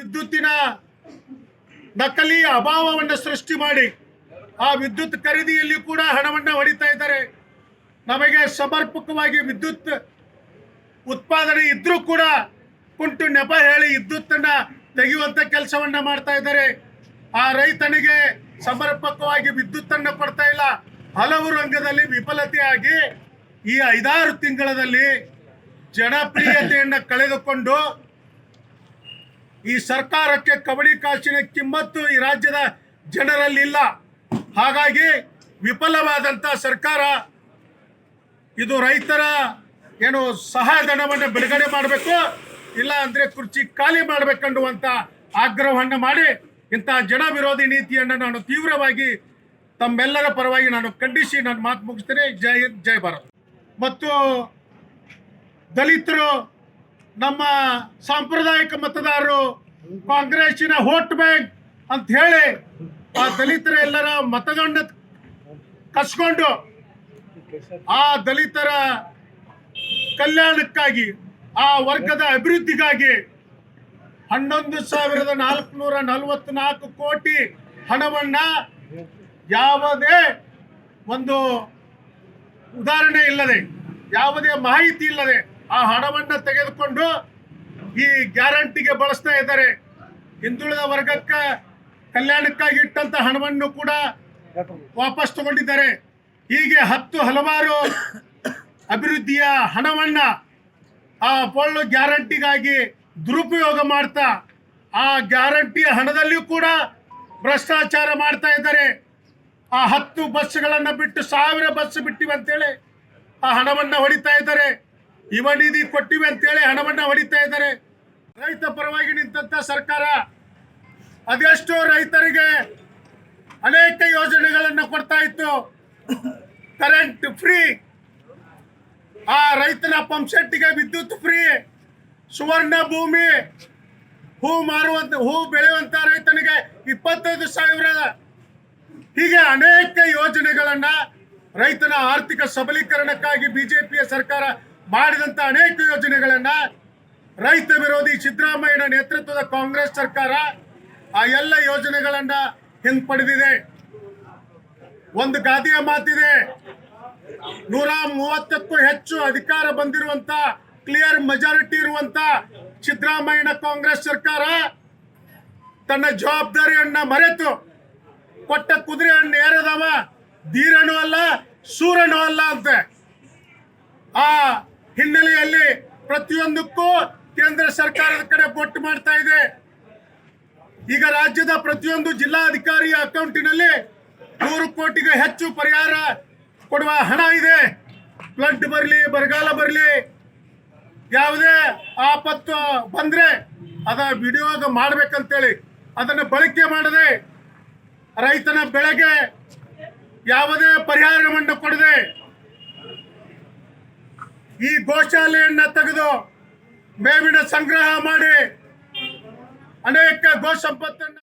ವಿದ್ಯುತ್ತಿನ ನಕಲಿ ಅಭಾವವನ್ನು ಸೃಷ್ಟಿ ಮಾಡಿ ಆ ವಿದ್ಯುತ್ ಖರೀದಿಯಲ್ಲಿ ಕೂಡ ಹಣವನ್ನು ಹೊಡಿತಾ ಇದ್ದಾರೆ. ನಮಗೆ ಸಮರ್ಪಕವಾಗಿ ವಿದ್ಯುತ್ ಉತ್ಪಾದನೆ ಇದ್ರೂ ಕೂಡ ಕುಂಟು ನೆಪ ಹೇಳಿ ವಿದ್ಯುತ್ತನ್ನು ತೆಗೆಯುವಂಥ ಕೆಲಸವನ್ನು ಮಾಡ್ತಾ ಇದ್ದಾರೆ. ಆ ರೈತನಿಗೆ ಸಮರ್ಪಕವಾಗಿ ವಿದ್ಯುತ್ತನ್ನು ಕೊಡ್ತಾ ಇಲ್ಲ. ಹಲವು ರಂಗದಲ್ಲಿ ವಿಫಲತೆಯಾಗಿ ಈ ಐದಾರು ತಿಂಗಳಲ್ಲಿ ಜನಪ್ರಿಯತೆಯನ್ನು ಕಳೆದುಕೊಂಡು ಈ ಸರ್ಕಾರಕ್ಕೆ ಕಬಡ್ಡಿ ಕಾಸಿನ ಕಿಮ್ಮತ್ತು ಈ ರಾಜ್ಯದ ಜನರಲ್ಲಿಲ್ಲ. ಹಾಗಾಗಿ ವಿಫಲವಾದಂಥ ಸರ್ಕಾರ ಇದು ರೈತರ ಏನು ಸಹಾಯಧನವನ್ನು ಬಿಡುಗಡೆ ಮಾಡಬೇಕು, ಇಲ್ಲ ಅಂದ್ರೆ ಕುರ್ಚಿ ಖಾಲಿ ಮಾಡಬೇಕನ್ನುವಂತ ಆಗ್ರಹವನ್ನು ಮಾಡಿ ಇಂತಹ ಜನ ವಿರೋಧಿ ನೀತಿಯನ್ನು ನಾನು ತೀವ್ರವಾಗಿ ತಮ್ಮೆಲ್ಲರ ಪರವಾಗಿ ನಾನು ಖಂಡಿಸಿ ನಾನು ಮಾತು ಮುಗಿಸ್ತೇನೆ. ಜೈ ಜೈ ಭಾರತ್. ಮತ್ತು ದಲಿತರು ನಮ್ಮ ಸಾಂಪ್ರದಾಯಿಕ ಮತದಾರರು ಕಾಂಗ್ರೆಸ್ಸಿನ ಹೋಟ್ ಬ್ಯಾಂಕ್ ಅಂತ ಹೇಳಿ ಆ ದಲಿತರ ಎಲ್ಲರ ಮತಗಂಡ ಕಸ್ಕೊಂಡು ಆ ದಲಿತರ ಕಲ್ಯಾಣಕ್ಕಾಗಿ, ಆ ವರ್ಗದ ಅಭಿವೃದ್ಧಿಗಾಗಿ ಹನ್ನೊಂದು ಸಾವಿರದ ನಾಲ್ಕುನೂರ ನಲವತ್ನಾಲ್ಕು ಕೋಟಿ ಹಣವನ್ನ ಯಾವುದೇ ಒಂದು ಉದಾಹರಣೆ ಇಲ್ಲದೆ, ಯಾವುದೇ ಮಾಹಿತಿ ಇಲ್ಲದೆ ಆ ಹಣವನ್ನು ತೆಗೆದುಕೊಂಡು ಈ ಗ್ಯಾರಂಟಿಗೆ ಬಳಸ್ತಾ ಇದ್ದಾರೆ. ಹಿಂದುಳಿದ ವರ್ಗಕ್ಕೆ ಕಲ್ಯಾಣಕ್ಕಾಗಿ ಇಟ್ಟಂತ ಹಣವನ್ನು ಕೂಡ ವಾಪಸ್ ತಗೊಂಡಿದ್ದಾರೆ. ಹೀಗೆ ಹತ್ತು ಹಲವಾರು ಅಭಿವೃದ್ಧಿಯ ಹಣವನ್ನ ಆ ಪೊಳ್ಳು ಗ್ಯಾರಂಟಿಗಾಗಿ ದುರುಪಯೋಗ ಮಾಡ್ತಾ ಆ ಗ್ಯಾರಂಟಿಯ ಹಣದಲ್ಲಿಯೂ ಕೂಡ ಭ್ರಷ್ಟಾಚಾರ ಮಾಡ್ತಾ ಇದ್ದಾರೆ. ಆ ಹತ್ತು ಬಸ್ಗಳನ್ನು ಬಿಟ್ಟು ಸಾವಿರ ಬಸ್ ಬಿಟ್ಟಿವೆ ಅಂತೇಳಿ ಆ ಹಣವನ್ನ ಹೊಡಿತಾ ಇದ್ದಾರೆ. ಯುವ ನಿಧಿ ಕೊಟ್ಟಿವೆ ಅಂತೇಳಿ ಹಣವನ್ನ ಹೊಡಿತಾ ಇದ್ದಾರೆ. ರೈತ ಪರವಾಗಿ ನಿಂತ ಸರ್ಕಾರ. ಅದೆಷ್ಟೋ ರೈತರಿಗೆ ಅನೇಕ ಯೋಜನೆಗಳನ್ನು ಕೊಡ್ತಾ ಇತ್ತು. Current free. ಆ ರೈತನ ಪಂಪ್ ಸೆಟ್ಗೆ ವಿದ್ಯುತ್ ಫ್ರೀ. ಸುವರ್ಣ ಭೂಮಿ. ಹೂ ಮಾರುವಂತ, ಹೂ ಬೆಳೆಯುವಂತ ರೈತನಿಗೆ ಇಪ್ಪತ್ತೈದು ಸಾವಿರ. ಹೀಗೆ ಅನೇಕ ಯೋಜನೆಗಳನ್ನ ರೈತನ ಆರ್ಥಿಕ ಸಬಲೀಕರಣಕ್ಕಾಗಿ ಬಿಜೆಪಿಯ ಸರ್ಕಾರ ಮಾಡಿದಂತ ಅನೇಕ ಯೋಜನೆಗಳನ್ನ ರೈತ ವಿರೋಧಿ ಸಿದ್ದರಾಮಯ್ಯನ ನೇತೃತ್ವದ ಕಾಂಗ್ರೆಸ್ ಸರ್ಕಾರ ಆ ಎಲ್ಲ ಯೋಜನೆಗಳನ್ನ ಹಿಂಪಡೆದಿದೆ ಒಂದು ಗಾದೆಯ ಮಾತಿದೆ. ನೂರ ಮೂವತ್ತಕ್ಕೂ ಹೆಚ್ಚು ಅಧಿಕಾರ ಬಂದಿರುವಂತ ಕ್ಲಿಯರ್ ಮೆಜಾರಿಟಿ ಇರುವಂತ ಸಿದ್ದರಾಮಯ್ಯನ ಕಾಂಗ್ರೆಸ್ ಸರ್ಕಾರ ತನ್ನ ಜವಾಬ್ದಾರಿಯನ್ನ ಮರೆತು ಕೊಟ್ಟ ಕುದುರೆಯನ್ನು ಏರದವ, ಧೀರನೂ ಅಲ್ಲ, ಸೂರನೂ ಅಲ್ಲ ಅಂತೆ. ಆ ಹಿನ್ನೆಲೆಯಲ್ಲಿ ಪ್ರತಿಯೊಂದಕ್ಕೂ ಕೇಂದ್ರ ಸರ್ಕಾರದ ಕಡೆ ಬೊಟ್ಟು ಮಾಡ್ತಾ ಇದೆ. ಈಗ ರಾಜ್ಯದ ಪ್ರತಿಯೊಂದು ಜಿಲ್ಲಾಧಿಕಾರಿಯ ಅಕೌಂಟಿನಲ್ಲಿ ನೂರು ಕೋಟಿಗೆ ಹೆಚ್ಚು ಪರಿಹಾರ ಕೊಡುವ ಹಣ ಇದೆ. ಫ್ಲಡ್ ಬರಲಿ, ಬರಗಾಲ ಬರಲಿ, ಯಾವುದೇ ಆಪತ್ತು ಬಂದ್ರೆ ಅದ ವಿನಿಯೋಗ ಮಾಡ್ಬೇಕಂತೇಳಿ ಅದನ್ನು ಬಳಕೆ ಮಾಡದೆ ರೈತನ ಬೆಳೆಗೆ ಯಾವುದೇ ಪರಿಹಾರವನ್ನು ಕೊಡದೆ ಈ ಗೋಶಾಲೆಯನ್ನ ತೆಗೆದು ಮೇವಿನ ಸಂಗ್ರಹ ಮಾಡಿ ಅನೇಕ ಗೋ ಸಂಪತ್ತನ್ನು